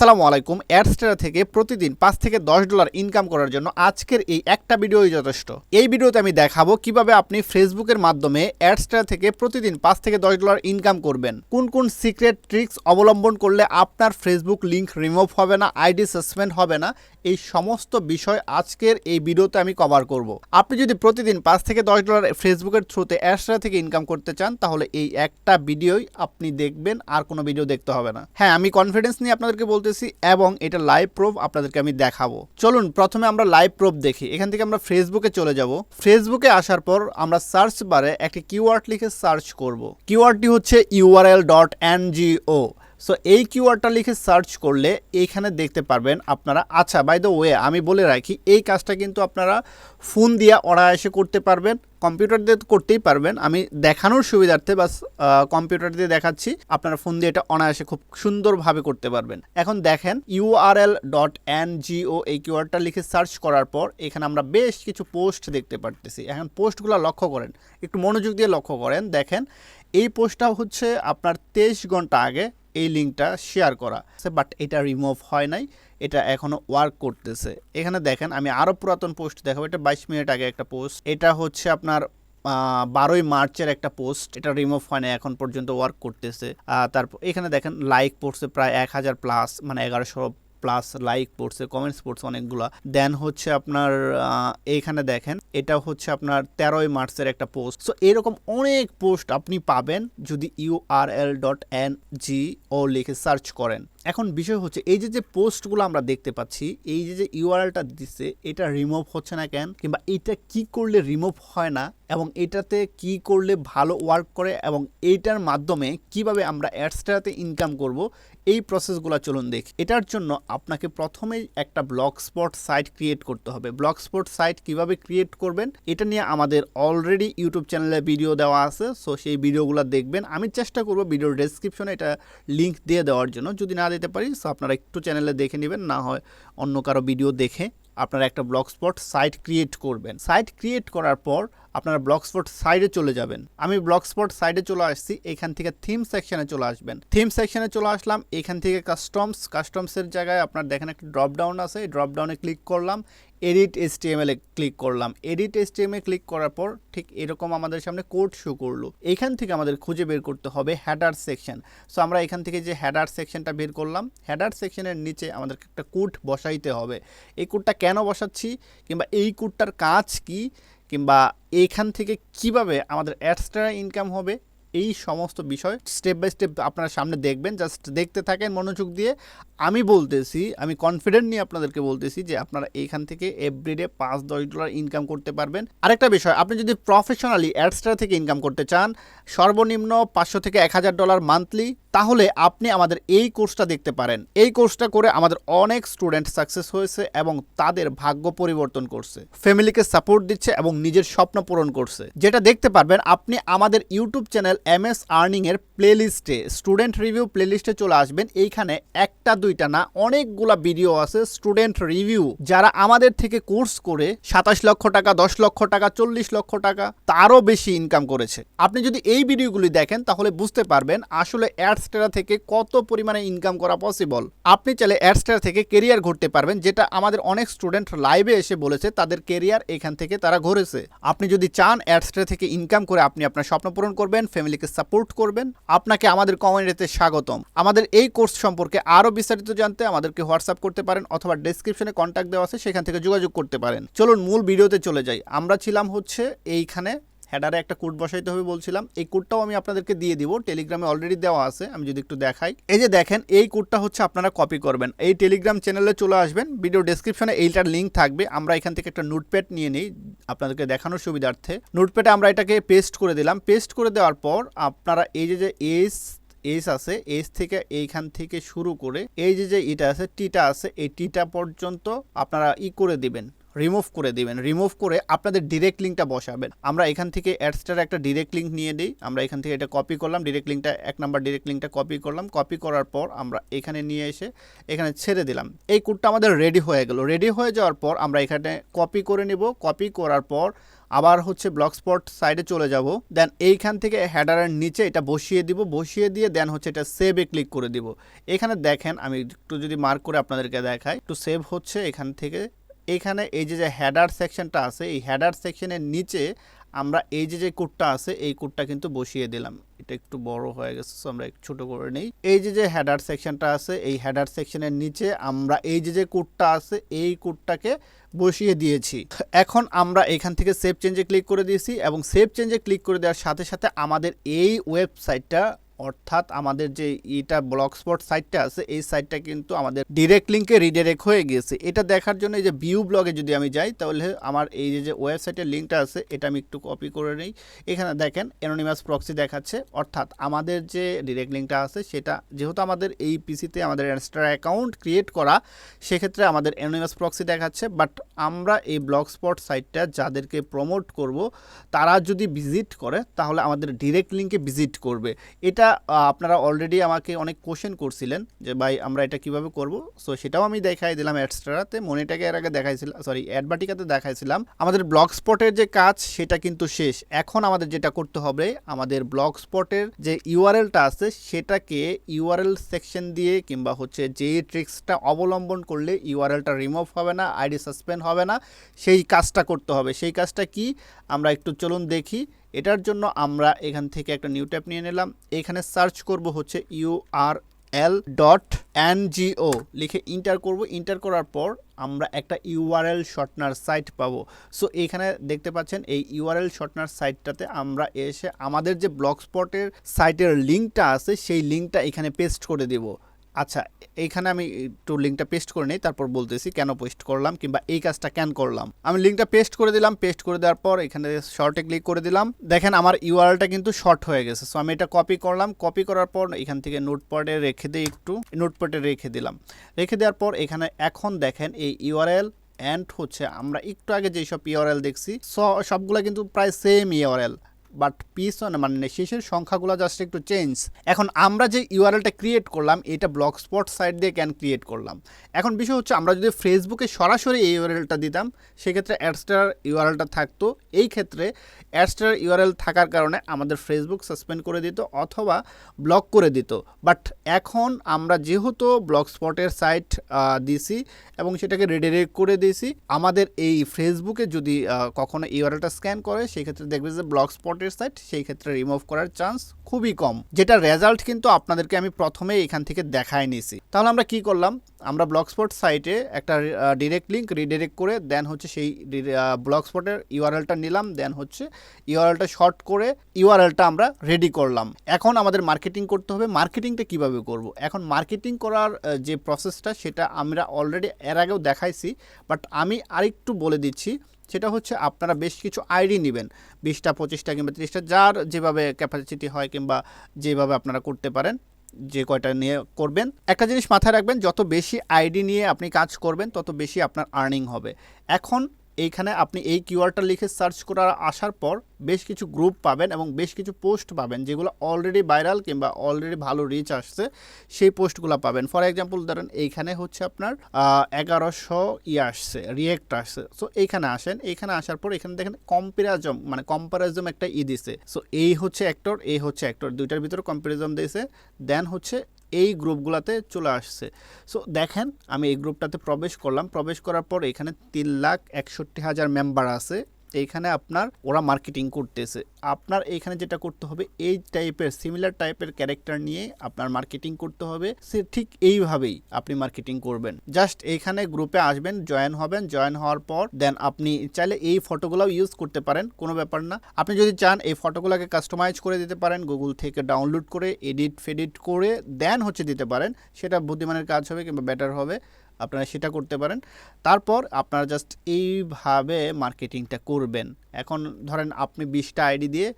আসসালামু আলাইকুম। অ্যাডস্টার থেকে প্রতিদিন পাঁচ থেকে দশ ডলার ইনকাম করার জন্য আজকের এই একটা ভিডিওই যথেষ্ট। এই ভিডিওতে আমি দেখাবো কীভাবে আপনি ফেসবুকের মাধ্যমে অ্যাডস্টার থেকে প্রতিদিন পাঁচ থেকে দশ ডলার ইনকাম করবেন। কোন কোন সিক্রেট ট্রিক্স অবলম্বন করলে আপনার ফেসবুক লিঙ্ক রিমুভ হবে না আইডি সাসপেন্ড হবে না, এই সমস্ত বিষয় আজকের এই ভিডিওতে আমি কভার করব। আপনি যদি প্রতিদিন পাঁচ থেকে দশ ডলার ফেসবুকের থ্রুতে অ্যাডস্টার থেকে ইনকাম করতে চান, তাহলে এই একটা ভিডিওই আপনি দেখবেন, আর কোনো ভিডিও দেখতে হবে না। হ্যাঁ আমি কনফিডেন্স নিয়ে আপনাদেরকে বলতেছি এবং এটা লাইভ প্রুফ আপনাদেরকে আমি দেখাবো। চলুন, প্রথমে আমরা লাইভ প্রুফ দেখি। এখান থেকে আমরা ফেসবুকে চলে যাব। ফেসবুকে আসার পর আমরা সার্চ বারে একটি কিওয়ার্ড লিখে সার্চ করব। কিওয়ার্ডটি হচ্ছে ইউআরএল ডট এনজিও সো এই কিওয়ার্ডটা লিখে সার্চ করলে এইখানে দেখতে পারবেন আপনারা আচ্ছা বাই দ্য ওয়ে আমি বলে রাখি, এই কাজটা কিন্তু আপনারা ফোন দিয়ে অনায়াসে করতে পারবেন কম্পিউটার দিয়ে করতেই পারবেন। আমি দেখানোর সুবিধার্থে বাস কম্পিউটার দিয়ে দেখাচ্ছি, আপনারা ফোন দিয়ে এটা অনায়াসে খুব সুন্দরভাবে করতে পারবেন। এখন দেখেন ইউআরএল ডট এন জিও এই কিওয়ার্ডটা লিখে সার্চ করার পর এখানে আমরা বেশ কিছু পোস্ট দেখতে পারতেছি। এখন পোস্টগুলো লক্ষ্য করেন, একটু মনোযোগ দিয়ে লক্ষ্য করেন। দেখেন, এই পোস্টটা হচ্ছে আপনার তেইশ ঘণ্টা আগে এই লিঙ্কটা শেয়ার করা বাট এটা রিমুভ হয় নাই, এটা এখনও ওয়ার্ক করতেছে। এখানে দেখেন, আমি আরও পুরাতন পোস্ট দেখাবো, এটা বাইশ মিনিট আগে একটা পোস্ট এটা হচ্ছে আপনার বারোই মার্চের একটা পোস্ট এটা রিমুভ হয় না এখন পর্যন্ত ওয়ার্ক করতেছে। তারপর এখানে দেখেন লাইক পড়ছে প্রায় এক হাজার প্লাস মানে এগারোশো প্লাস লাইক পড়ছে কমেন্টস পড়ছে অনেকগুলা। দেন হচ্ছে আপনার আহ, এইখানে দেখেন এটা হচ্ছে আপনার তেরোই মার্চের একটা পোস্ট সো এরকম অনেক পোস্ট আপনি পাবেন যদি URL dot N G O লিখে সার্চ করেন। এখন বিষয় হচ্ছে, এই যে যে পোস্টগুলো আমরা দেখতে পাচ্ছি, এই যে যে ইউআরএলটা দিচ্ছে, এটা রিমুভ হচ্ছে না কেন? কিংবা এটা কি করলে রিমুভ হয় না? এবং এটাতে কি করলে ভালো ওয়ার্ক করে? এবং এইটার মাধ্যমে কীভাবে আমরা অ্যাডসটাতে ইনকাম করব? এই প্রসেসগুলো চলুন দেখ। এটার জন্য আপনাকে প্রথমেই একটা ব্লগ স্পট সাইট ক্রিয়েট করতে হবে। ব্লগ স্পট সাইট কীভাবে ক্রিয়েট করবেন? এটা নিয়ে আমাদের অলরেডি ইউটিউব চ্যানেলে ভিডিও দেওয়া আছে সো সেই ভিডিওগুলো দেখবেন। আমি চেষ্টা করব ভিডিওর ডেসক্রিপশনে এটা লিংক দিয়ে দেওয়ার জন্য। যদি না দিতে পারি সো আপনারা একটু চ্যানেলে দেখে নেবেন, না হয় অন্য কারও ভিডিও দেখে আপনারা একটা ব্লগ স্পট সাইট ক্রিয়েট করবেন। সাইট ক্রিয়েট করার পর আপনারা ব্লগ স্পট সাইডে চলে যাবেন। আমি ব্লগ স্পট সাইডে চলে আসছি, এখান থেকে থিম সেকশনে চলে আসবেন। থিম সেকশনে চলে আসলাম, এখান থেকে কাস্টমস কাস্টমসের জায়গায় আপনার দেখেন একটা ড্রপডাউন আছে এই ড্রপ ডাউনে ক্লিক করলাম edit S T M A click করলাম। Edit S T M A click করার পর ঠিক এরকম আমাদের সামনে কোড শো করল। এখান থেকে আমাদের খুঁজে বের করতে হবে হেডার সেকশন সো আমরা এখান থেকে যে হেডার সেকশনটা বের করলাম হেডার সেকশনের নিচে আমাদেরকে একটা কোড বসাইতে হবে। এই কোডটা কেন বসাচ্ছি? কিংবা এই কোডটার কাজ কি? কিংবা এইখান থেকে কীভাবে আমাদের অ্যাডস্টারা ইনকাম হবে? এই সমস্ত বিষয় স্টেপ বাই স্টেপ আপনারা সামনে দেখবেন। জাস্ট দেখতে থাকেন মনোযোগ দিয়ে। আমি বলতেছি, আমি কনফিডেন্ট নিয়ে আপনাদেরকে বলতেছি যে আপনারা এইখান থেকে এভরিডে পাঁচ, দশ ডলার ইনকাম করতে পারবেন। আরেকটা বিষয়, আপনি যদি প্রফেশনালি অ্যাডস্টার থেকে ইনকাম করতে চান, সর্বনিম্ন পাঁচশো থেকে এক হাজার ডলার মান্থলি তাহলে আপনি আমাদের এই কোর্সটা দেখতে পারেন। এই কোর্সটা করে আমাদের অনেক স্টুডেন্ট সাকসেস হয়েছে এবং তাদের ভাগ্য পরিবর্তন করছে। ফ্যামিলিকে সাপোর্ট দিচ্ছে এবং নিজের স্বপ্ন পূরণ করছে। যেটা দেখতে পারবেন, আপনি আমাদের YouTube channel M S earning এর প্লেলিস্টে, স্টুডেন্ট রিভিউ প্লেলিস্টে চলে আসবেন। এইখানে একটা, দুইটা না, অনেকগুলা ভিডিও আছে স্টুডেন্ট রিভিউ। যারা আমাদের থেকে কোর্স করে সাতাশ লক্ষ টাকা, দশ লক্ষ টাকা, চল্লিশ লক্ষ টাকা, তারও বেশি ইনকাম করেছে। আপনি যদি এই ভিডিওগুলি দেখেন, তাহলে বুঝতে পারবেন আসলে অ্যাডস্টেরা থেকে কত পরিমাণে ইনকাম করা পসিবল আপনি চাইলে অ্যাডস্টেরা থেকে কেরিয়ার ঘুরতে পারবেন, যেটা আমাদের অনেক স্টুডেন্ট লাইভে এসে বলেছে, তাদের কেরিয়ার এখান থেকে তারা ঘুরেছে। আপনি যদি চান অ্যাডস্টেরা থেকে ইনকাম করে আপনি আপনার স্বপ্ন পূরণ করবেন ফ্যামিলিকে সাপোর্ট করবেন, আপনাকে আমাদের কমিউনিটিতে স্বাগতম। আমাদের এই কোর্স সম্পর্কে আরও বিস্তারিত জানতে আমাদেরকে হোয়াটসঅ্যাপ করতে পারেন অথবা ডেসক্রিপশনে কন্ট্যাক্ট দেওয়া আছে, সেখান থেকে যোগাযোগ করতে পারেন। চলুন মূল ভিডিওতে চলে যাই। আমরা ছিলাম হচ্ছে এইখানে হেডারে একটা কোড বসাইতে হবে বলছিলাম। এই কোডটাও আমি আপনাদেরকে দিয়ে দিব। টেলিগ্রামে অলরেডি দেওয়া আছে। আমি যদি একটু দেখাই। এই যে দেখেন, এই কোডটা হচ্ছে আপনারা কপি করবেন। এই টেলিগ্রাম চ্যানেলে চলে আসবেন। ভিডিও ডেসক্রিপশনে এইটার লিঙ্ক থাকবে। আমরা এখান থেকে একটা নোটপ্যাড নিয়ে নিই। আপনাদেরকে দেখানোর সুবিধার্থে। নোটপ্যাডে আমরা এটাকে পেস্ট করে দিলাম। পেস্ট করে দেওয়ার পর আপনারা এই যে যে এস এস আছে এস থেকে এইখান থেকে শুরু করে এই যে যে ইটা আছে টিটা আছে, এই টিটা পর্যন্ত আপনারা ই করে দিবেন। রিমুভ করে দিবেন। রিমুভ করে আপনাদের ডিরেক্ট লিঙ্কটা বসাবেন। আমরা এখান থেকে অ্যাডস্টার একটা ডিরেক্ট লিঙ্ক নিয়ে দিই। আমরা এখান থেকে এটা কপি করলাম ডিরেক্ট লিঙ্কটা এক নাম্বার ডিরেক্ট লিঙ্কটা কপি করলাম। কপি করার পর আমরা এখানে নিয়ে এসে এখানে ছেড়ে দিলাম। এই কোডটা আমাদের রেডি হয়ে গেল। রেডি হয়ে যাওয়ার পর আমরা এখানে কপি করে নিব। কপি করার পর আবার হচ্ছে ব্লক স্পট সাইডে চলে যাব। দেন এইখান থেকে হ্যাডারের নিচে এটা বসিয়ে দিব। বসিয়ে দিয়ে দেন হচ্ছে এটা সেভে ক্লিক করে দিব। এখানে দেখেন, আমি একটু যদি মার্ক করে আপনাদেরকে দেখাই, একটু সেভ হচ্ছে এখান থেকে এখানে এই যে যে হেডার সেকশনটা আছে, এই হেডার সেকশনের নিচে আমরা এই যে যে কোডটা আছে, এই কোডটা কিন্তু বসিয়ে দিলাম। এটা একটু বড় হয়ে গেছে আমরা একটু ছোট করে নেই। এই যে যে হেডার সেকশনটা আছে, এই হেডার সেকশনের নিচে আমরা এই যে যে কোডটা আছে, এই কোডটাকে বসিয়ে দিয়েছি। এখন আমরা এখান থেকে সেভ চেঞ্জে ক্লিক করে দিয়েছি এবং সেভ চেঞ্জে ক্লিক করে দেওয়ার সাথে সাথে আমাদের এই ওয়েবসাইটটা অর্থাৎ আমাদের যে এটা ব্লগ স্পট সাইটটা আছে, এই সাইটটা কিন্তু আমাদের ডিরেক্ট লিঙ্কে রিডাইরেক্ট হয়ে গিয়েছে এটা দেখার জন্য এই যে ভিউ ব্লগে যদি আমি যাই, তাহলে আমার এই যে যে ওয়েবসাইটের লিঙ্কটা আছে, এটা আমি একটু কপি করে নিই। এখানে দেখেন অ্যানোনিমাস প্রক্সি দেখাচ্ছে। অর্থাৎ আমাদের যে ডিরেক্ট লিঙ্কটা আছে, সেটা যেহেতু আমাদের এই পিসিতে আমাদের ইনস্টার অ্যাকাউন্ট ক্রিয়েট করা, সেক্ষেত্রে আমাদের অ্যানোনিমাস প্রক্সি দেখাচ্ছে। বাট আমরা এই ব্লগ স্পট সাইটটা যাদেরকে প্রমোট করব, তারা যদি ভিজিট করে, তাহলে আমাদের ডিরেক্ট লিঙ্কে ভিজিট করবে। এটা আপনারা অলরেডি আমাকে অনেক কোশ্চেন করছিলেন যে, ভাই, আমরা এটা কীভাবে করব? সো সেটাও আমি দেখাই দিলাম অ্যাডস্টারাতে মনিটাকে এর আগে দেখাইছিলাম সরি অ্যাডবাটিকাতে দেখাইছিলাম। আমাদের ব্লগ স্পটের যে কাজ, সেটা কিন্তু শেষ। এখন আমাদের যেটা করতে হবে, আমাদের ব্লগ স্পটের যে ইউআরএলটা আছে, সেটাকে ইউআরএল সেকশন দিয়ে কিংবা হচ্ছে যে ট্রিক্সটা অবলম্বন করলে ইউআরএলটা রিমুভ হবে না আইডি সাসপেন্ড হবে না, সেই কাজটা করতে হবে। সেই কাজটা কি? আমরা একটু চলুন দেখি। এটার জন্য আমরা এখান থেকে একটা নিউ ট্যাব নিয়ে নিলাম। এখানে সার্চ করব হচ্ছে U R L dot NGO লিখে ইন্টার করব। ইন্টার করার পর আমরা একটা ইউআরএল শর্টনার সাইট পাবো। সো এখানে দেখতে পাচ্ছেন এই ইউআরএল শর্টনার সাইটটাতে আমরা এসে আমাদের যে ব্লগ স্পটের সাইটের লিঙ্কটা আছে, সেই লিঙ্কটা এখানে পেস্ট করে দেব। আচ্ছা এইখানে আমি একটু লিঙ্কটা পেস্ট করে নিই, তারপর বলতেছি কেন পেস্ট করলাম কিংবা এই কাজটা কেন করলাম। আমি লিঙ্কটা পেস্ট করে দিলাম পেস্ট করে দেওয়ার পর এখানে শর্টে ক্লিক করে দিলাম। দেখেন আমার ইউআরএলটা কিন্তু শর্ট হয়ে গেছে সো আমি এটা কপি করলাম। কপি করার পর এখান থেকে নোটপ্যাডে রেখে দিই একটু নোটপ্যাডে রেখে দিলাম। রেখে দেওয়ার পর এখানে এখন দেখেন এই ইউআরএল অ্যান্ড হচ্ছে আমরা একটু আগে যেসব ইউআরএল দেখছি সবগুলা কিন্তু প্রায় সেম ইউআরএল বাট পিছনে মানে শেষের সংখ্যাগুলো জাস্ট একটু চেঞ্জ এখন আমরা যে ইউআরএলটা ক্রিয়েট করলাম, এটা ব্লক স্পট সাইট দিয়ে ক্যান ক্রিয়েট করলাম। এখন বিষয় হচ্ছে, আমরা যদি ফেসবুকে সরাসরি এই ইউআরএলটা দিতাম, সেক্ষেত্রে অ্যাডস্টার ইউআরএলটা থাকতো। এই ক্ষেত্রে অ্যাডস্টার ইউআরএল থাকার কারণে আমাদের ফেসবুক সাসপেন্ড করে দিত অথবা ব্লক করে দিত। বাট এখন আমরা যেহেতু ব্লগ স্পটের সাইট দিছি এবং সেটাকে রিডিরেক্ট করে দিয়েছি আমাদের এই ফেসবুকে যদি কখনো ইউআরএলটা স্ক্যান করে, সেক্ষেত্রে দেখবে যে ব্লগ স্পটের সাইট সেই ক্ষেত্রে রিমুভ করার চান্স খুবই কম, যেটা রেজাল্ট কিন্তু আপনাদেরকে আমি প্রথমে এখান থেকে দেখাই নিছি তাহলে আমরা কি করলাম? আমরা ব্লগ স্পট সাইটে একটা ডিরেক্ট লিঙ্ক রিডিরেক্ট করে দেন হচ্ছে সেই ব্লগ স্পটের ইউআরএলটা নিলাম দেন হচ্ছে ইউআরএলটা শর্ট করে ইউআরএলটা আমরা রেডি করলাম। এখন আমাদের মার্কেটিং করতে হবে মার্কেটিংটা কীভাবে করব? এখন মার্কেটিং করার যে প্রসেসটা সেটা আমরা অলরেডি এর আগেও দেখাইছি বাট আমি আরেকটু বলে দিচ্ছি সেটা হচ্ছে আপনারা বেশ কিছু আইডি নেবেন, বিশটা, পঁচিশটা কিংবা তিরিশটা, যার যেভাবে ক্যাপাসিটি হয় কিংবা যেভাবে আপনারা করতে পারেন, যে কয়টা নিয়ে করবেন। একটা জিনিস মাথায় রাখবেন, যত বেশি আইডি নিয়ে আপনি কাজ করবেন, তত বেশি আপনার আর্নিং হবে। এখন এইখানে আপনি এই কিওয়ার্ডটা লিখে সার্চ করার আসার পর বেশ কিছু গ্রুপ পাবেন এবং বেশ কিছু পোস্ট পাবেন যেগুলো অলরেডি ভাইরাল কিংবা অলরেডি ভালো রিচ আসছে, সেই পোস্টগুলো পাবেন। ফর এক্সাম্পল ধরেন এইখানে হচ্ছে আপনার এগারোশো ইয়ে আসছে রিয়েক্ট আসছে। সো এইখানে আসেন, এইখানে আসার পর এখানে দেখেন কম্পারিজম মানে কম্পারিজম একটা ই দিছে। সো এই হচ্ছে অ্যাক্টর এই হচ্ছে অ্যাক্টর দুইটার ভিতরে কম্পারিজম দিয়েছে দেন হচ্ছে এই গ্রুপগুলোতে চলে আসছে। সো দেখেন, আমি এই গ্রুপটাতে প্রবেশ করলাম। প্রবেশ করার পর এখানে তিন লাখ একষট্টি হাজার মেম্বার আছে। এইখানে আপনার ওরা মার্কেটিং করতেছে। আপনার এইখানে যেটা করতে হবে, এই টাইপের সিমিলার টাইপের ক্যারেক্টার নিয়ে আপনার মার্কেটিং করতে হবে। সে ঠিক এইভাবেই আপনি মার্কেটিং করবেন। জাস্ট এইখানে গ্রুপে আসবেন জয়েন হবেন জয়েন হওয়ার পর দেন আপনি চাইলে এই ফটোগুলোও ইউজ করতে পারেন, কোনো ব্যাপার না। আপনি যদি চান এই ফটোগুলোকে কাস্টমাইজ করে দিতে পারেন গুগল থেকে ডাউনলোড করে এডিট ফেডিট করে দেন হচ্ছে দিতে পারেন। সেটা বুদ্ধিমানের কাজ হবে কিংবা বেটার হবে। আপনারা সেটা করতে পারেন। তারপর আপনারা জাস্ট এইভাবে মার্কেটিংটা করবেন। এখন ধরেন আপনি বিশটা আইডি দিয়ে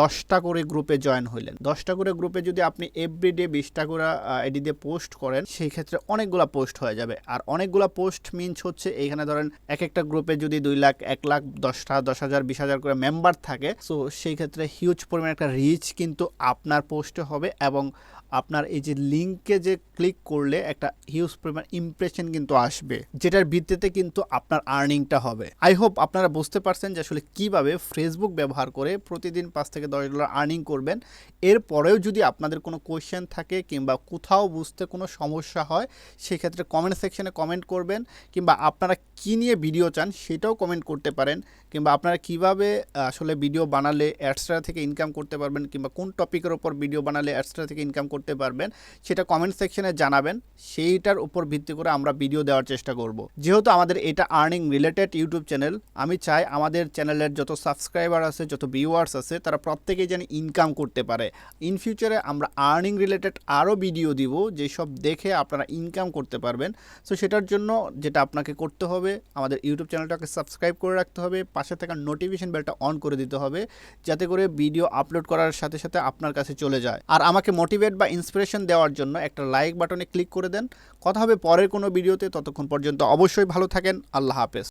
দশটা করে গ্রুপে জয়েন হইলেন। দশটা করে গ্রুপে যদি আপনি এভরিডে বিশটা করে আইডি দিয়ে পোস্ট করেন, সেই ক্ষেত্রে অনেকগুলা পোস্ট হয়ে যাবে। আর অনেকগুলা পোস্ট মিনস হচ্ছে এইখানে ধরেন এক একটা গ্রুপে যদি দুই লাখ, এক লাখ, দশটা, দশ হাজার, বিশ হাজার করে মেম্বার থাকে সো সেই ক্ষেত্রে হিউজ পরিমাণে একটা রিচ কিন্তু আপনার পোস্টে হবে এবং আপনার এই যে লিঙ্কে যে ক্লিক করলে একটা হিউজ পরিমাণ ইমপ্রেশন কিন্তু আসবে, যেটার ভিত্তিতে কিন্তু আপনার আর্নিংটা হবে। আই হোপ আপনারা বুঝতে পারছেন যে আসলে কীভাবে ফেসবুক ব্যবহার করে প্রতিদিন পাঁচ থেকে দশ ডলার আর্নিং করবেন। এরপরেও যদি আপনাদের কোনো কোয়েশ্চেন থাকে কিংবা কোথাও বুঝতে কোনো সমস্যা হয়, সেক্ষেত্রে কমেন্ট সেকশনে কমেন্ট করবেন, কিংবা আপনারা কী নিয়ে ভিডিও চান সেটাও কমেন্ট করতে পারেন, কিংবা আপনারা কীভাবে আসলে ভিডিও বানালে অ্যাডস্ট্রা থেকে ইনকাম করতে পারবেন, কিংবা কোন টপিকের ওপর ভিডিও বানালে অ্যাডস্ট্রা থেকে ইনকাম করতে পারবেন, সেটা কমেন্ট সেকশনে জানাবেন, সেইটার উপর ভিত্তি করে আমরা ভিডিও দেওয়ার চেষ্টা করব। যেহেতু আমাদের এটা আর্নিং রিলেটেড ইউটিউব চ্যানেল আমি চাই আমাদের চ্যানেলের যত সাবস্ক্রাইবার আছে, যত ভিউয়ার্স আছে, তারা প্রত্যেকেই যেন ইনকাম করতে পারে। ইন ফিউচারে আমরা আর্নিং রিলেটেড আরও ভিডিও দিব, যেসব দেখে আপনারা ইনকাম করতে পারবেন। সো সেটার জন্য যেটা আপনাকে করতে হবে, আমাদের ইউটিউব চ্যানেলটাকে সাবস্ক্রাইব করে রাখতে হবে, পাশে থাকা নোটিফিকেশন বেলটা অন করে দিতে হবে, যাতে করে ভিডিও আপলোড করার সাথে সাথে আপনার কাছে চলে যায়। আর আমাকে মোটিভেট বা ইন্সপিরেশন দেওয়ার জন্য একটা লাইক বাটনে ক্লিক করে দেন। কথা হবে পরের কোনো ভিডিওতে ততক্ষণ পর্যন্ত অবশ্যই ভালো থাকেন। আল্লাহ হাফেজ।